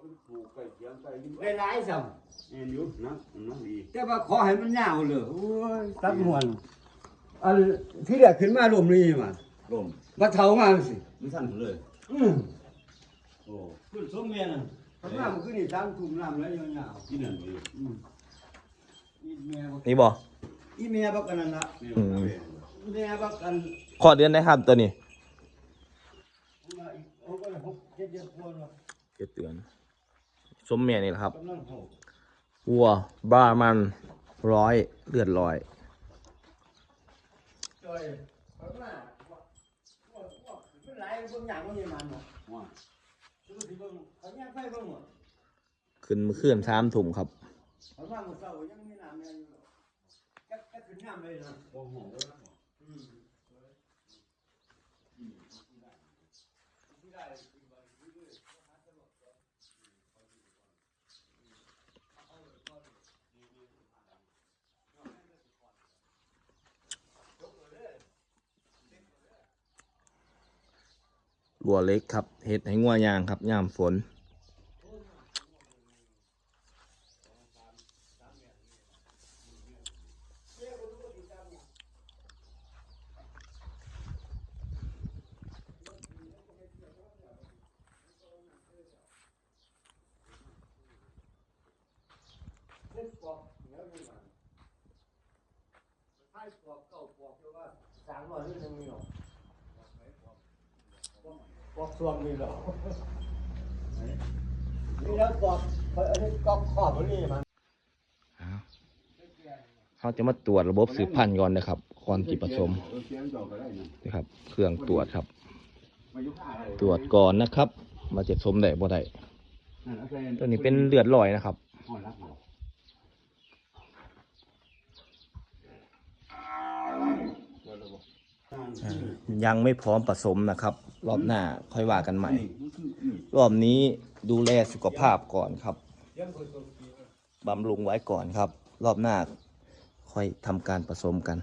ไปปลูกไก่เคียงไก่นี่ได้หลายซ้แม่นอยู่นะนะดีำแต่ว่าขอให้มันยาวเลยโอ้ยตัดมวนอันที่แรกขึ้นมาลมนี่มาลมมาเท่ามาสิมันสั่นเลย อืมโอ้ขึ้นสมเมียน่ะทำน้ำขึ้นนี่ทางทุ่มน้ำแล้วยาวที่นั่นเลยๆอืมอีเมียบักนี่บ่อีเมียบักกันนั่นละแม่อืมแม่เมียบักกันขอเดือนได้ครับตัวนี้เอาไปหกเจ็ดเดือน สมเมียนี่แหละครับวัวบ้ามันร้อยเลือดลอยจอยเอามาว่าว่าว่ามันมาเบิ่งเขาแยกไฟเบิ่งหมดขึ้นเมื่อนสามถุ่มครับเขาว่ามื้อเช้ายังมีน้ำยังอยู่จักจักขึ้นน้ำเลยนะ โอ้โห อืมที่ได้ที่บ้านที่ด้วยหาตลอดก่อน วัวเล็กครับเห็ดให้งัวยางครับยามฝนเนปอกเหนียมันให้ปอกเก่าปอกเรียกว่าสามร้อยนี่งมีหรอ ปอกส่วนมีหรอนี่แล้วปอกอันนี้กอกขอบอันนี้มันเขาจะมาตรวจระบบสืบพันธุ์ก่อนนะครับก่อนที่ผสมเออเคียงต่อก็ได้นะนะครับ เครื่องตรวจครับมายุค่าอะไรตรวจก่อนนะครับมาจะสมได้บ่ได้นั่นเอาใส่ตัวนี้เป็นเลือดลอยนะครับห่อรักเหรอยังไม่พร้อมผสมนะครับ รอบหน้าค่อยว่ากันใหม่นี่มันคือนี่รอบนี้ดูแลสุขภาพก่อนครับยังคนตัวปีบำรุงไว้ก่อนครับ รอบหน้าค่อยทำการผสมกัน